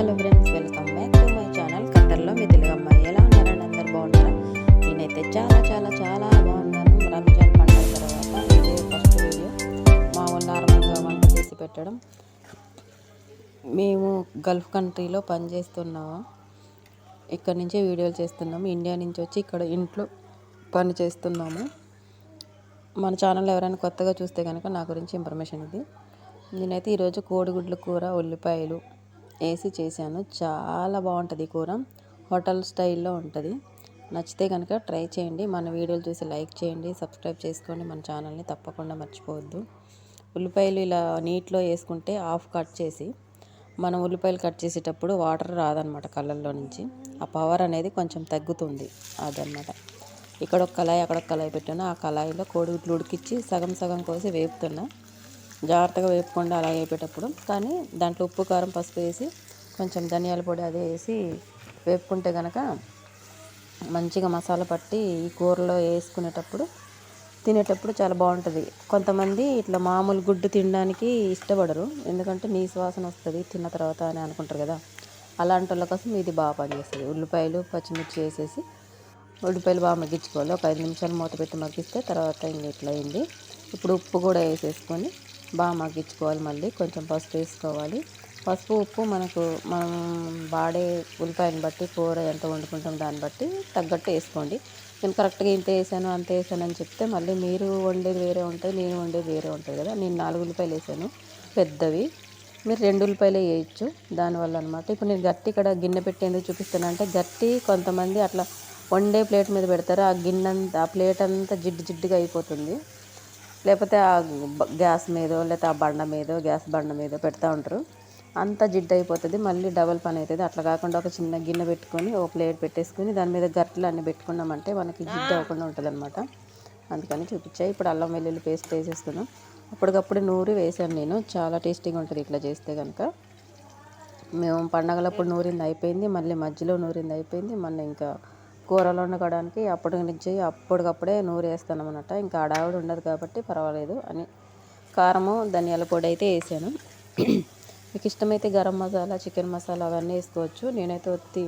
Hello friends welcome back to my channel. కట్టర్లో మీ తెలుగు అమ్మాయి ఎలా ఉన్నారని అందరు బాగున్నారా? నేనైతే చాలా చాలా చాలా బాగున్నాను. రంజాన్ పండుగ తర్వాత ఇదే ఫస్ట్ వీడియో మా వాళ్ళు నార్మల్గా వంట చేసి పెట్టడం. మేము గల్ఫ్ కంట్రీలో పనిచేస్తున్నాము ఇక్కడ నుంచే వీడియోలు చేస్తున్నాము. ఇండియా నుంచి వచ్చి ఇక్కడ ఇంట్లో పని చేస్తున్నాము. మన ఛానల్ ఎవరైనా కొత్తగా చూస్తే కనుక నా గురించి ఇన్ఫర్మేషన్ ఇది. నేనైతే ఈరోజు కోడిగుడ్ల కూర ఉల్లిపాయలు వేసి చేశాను. చాలా బాగుంటుంది కూర. హోటల్ స్టైల్లో ఉంటుంది. నచ్చితే కనుక ట్రై చేయండి. మన వీడియోలు చూసి లైక్ చేయండి. సబ్స్క్రైబ్ చేసుకోండి. మన ఛానల్ని తప్పకుండా మర్చిపోవద్దు. ఉల్లిపాయలు ఇలా నీటిలో వేసుకుంటే హాఫ్ కట్ చేసి మనం ఉల్లిపాయలు కట్ చేసేటప్పుడు వాటర్ రాదనమాట కళ్ళల్లో నుంచి. ఆ పవర్ అనేది కొంచెం తగ్గుతుంది. అదనమాట. ఇక్కడ ఒక కళాయి అక్కడ ఒక కళాయి పెట్టాను. ఆ కళాయిలో కోడిగుడ్లు ఉడికిచ్చి సగం సగం కోసి వేపుతున్నా. జాగ్రత్తగా వేపుకుండా అలా వేపేటప్పుడు. కానీ దాంట్లో ఉప్పు కారం పసుపు వేసి కొంచెం ధనియాల పొడి అదే వేసి వేపుకుంటే కనుక మంచిగా మసాలా పట్టి ఈ కూరలో వేసుకునేటప్పుడు తినేటప్పుడు చాలా బాగుంటుంది. కొంతమంది ఇట్లా మామూలు గుడ్డు తినడానికి ఇష్టపడరు. ఎందుకంటే నీ వాసన వస్తుంది తిన్న తర్వాత అని అనుకుంటారు కదా. అలాంటి వాళ్ళ కోసం ఇది బాగా పనిచేస్తుంది. ఉల్లిపాయలు పచ్చిమిర్చి వేసేసి ఉల్లిపాయలు బాగా మగ్గించుకోవాలి. ఒక ఐదు నిమిషాలు మూత పెట్టి మగ్గిస్తే తర్వాత ఇంక ఇట్లా అయింది. ఇప్పుడు ఉప్పు కూడా వేసేసుకొని బాగా మగ్గించుకోవాలి మళ్ళీ. కొంచెం పసుపు వేసుకోవాలి. పసుపు ఉప్పు మనకు మనం వాడే ఉల్లిపాయని బట్టి కూర ఎంత వండుకుంటాం దాన్ని బట్టి తగ్గట్టు వేసుకోండి. నేను కరెక్ట్గా ఇంత వేసాను అంత వేసాను అని చెప్తే మళ్ళీ మీరు వండేది వేరే ఉంటుంది నేను వండేది వేరే ఉంటుంది కదా. నేను నాలుగు ఉల్లిపాయలు వేసాను పెద్దవి. మీరు రెండు ఉల్లిపాయలే వేయచ్చు దానివల్ల అనమాట ఇప్పుడు నేను గట్టి ఇక్కడ గిన్నె పెట్టి ఎందుకు చూపిస్తాను అంటే గట్టి కొంతమంది అట్లా వండే ప్లేట్ మీద పెడతారు. ఆ గిన్నె ఆ ప్లేట్ అంతా జిడ్డు జిడ్డుగా అయిపోతుంది. లేకపోతే ఆ గ్యాస్ మీదో లేకపోతే ఆ బండ మీదో గ్యాస్ బండ మీదో పెడతా ఉంటారు. అంత జిడ్డు అయిపోతుంది. మళ్ళీ డబల్ పని అవుతుంది అట్లా కాకుండా ఒక చిన్న గిన్నె పెట్టుకొని ఒక ప్లేట్ పెట్టేసుకుని దాని మీద గట్టలు అన్నీ పెట్టుకున్నామంటే మనకి జిడ్డు అవ్వకుండా ఉంటుంది అనమాట అందుకని చూపించాయి ఇప్పుడు అల్లం వెల్లుల్లి పేస్ట్ వేసేస్తున్నాం అప్పటికప్పుడు నూరి వేసాను నేను. చాలా టేస్టీగా ఉంటుంది ఇట్లా చేస్తే కనుక మేము పండగలప్పుడు నూరింది అయిపోయింది. మళ్ళీ మధ్యలో నూరింది అయిపోయింది. మళ్ళీ ఇంకా కూరలు వండుకోవడానికి అప్పటి నుంచి అప్పటికప్పుడే నూరు వేస్తాను అనమాట ఇంకా ఆడావిడ ఉండదు కాబట్టి పర్వాలేదు అని కారము ధనియాల పొడి అయితే వేసాను. మీకు ఇష్టమైతే గరం మసాలా చికెన్ మసాలా అవన్నీ వేసుకోవచ్చు. నేనైతే ఒత్తి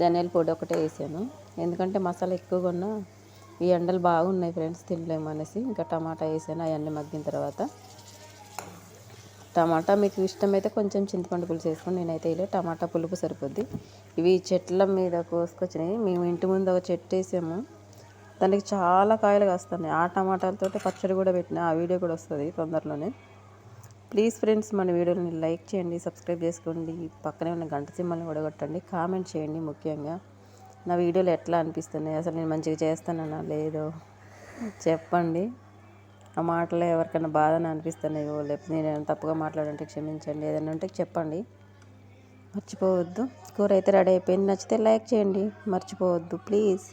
ధనియాల పొడి ఒకటే వేసాను. ఎందుకంటే మసాలా ఎక్కువగా ఉన్న ఈ ఎండలు బాగున్నాయి ఫ్రెండ్స్ తినలేము అనేసి. ఇంకా టమాటా వేసాను అవన్నీ మగ్గిన తర్వాత. టమాటా మీకు ఇష్టమైతే కొంచెం చింతపండు పులుసు వేసుకోండి. నేనైతే ఇలా టమాటా పులుపు సరిపోద్ది. ఇవి చెట్ల మీద కోసుకొచ్చినాయి మేము ఇంటి ముందు ఒక చెట్టు వేసాము. దానికి చాలా కాయలు కాస్తున్నాయి. ఆ టమాటాలతో పచ్చడి కూడా పెట్టిన ఆ వీడియో కూడా వస్తుంది తొందరలోనే. ప్లీజ్ ఫ్రెండ్స్ మన వీడియోని లైక్ చేయండి సబ్స్క్రైబ్ చేసుకోండి. పక్కనే ఉన్న గంట సింహల్ని కూడా కొట్టండి కామెంట్ చేయండి ముఖ్యంగా. నా వీడియోలు ఎట్లా అనిపిస్తున్నాయి? అసలు నేను మంచిగా చేస్తానన్నా లేదో చెప్పండి. ఆ మాటలు ఎవరికైనా బాధని అనిపిస్తున్నాయో లేకపోతే నేను ఏమైనా తప్పుగా మాట్లాడంటే క్షమించండి. ఏదైనా ఉంటే చెప్పండి. మర్చిపోవద్దు. కూర అయితే రెడీ అయిపోయింది. నచ్చితే లైక్ చేయండి. మర్చిపోవద్దు. ప్లీజ్.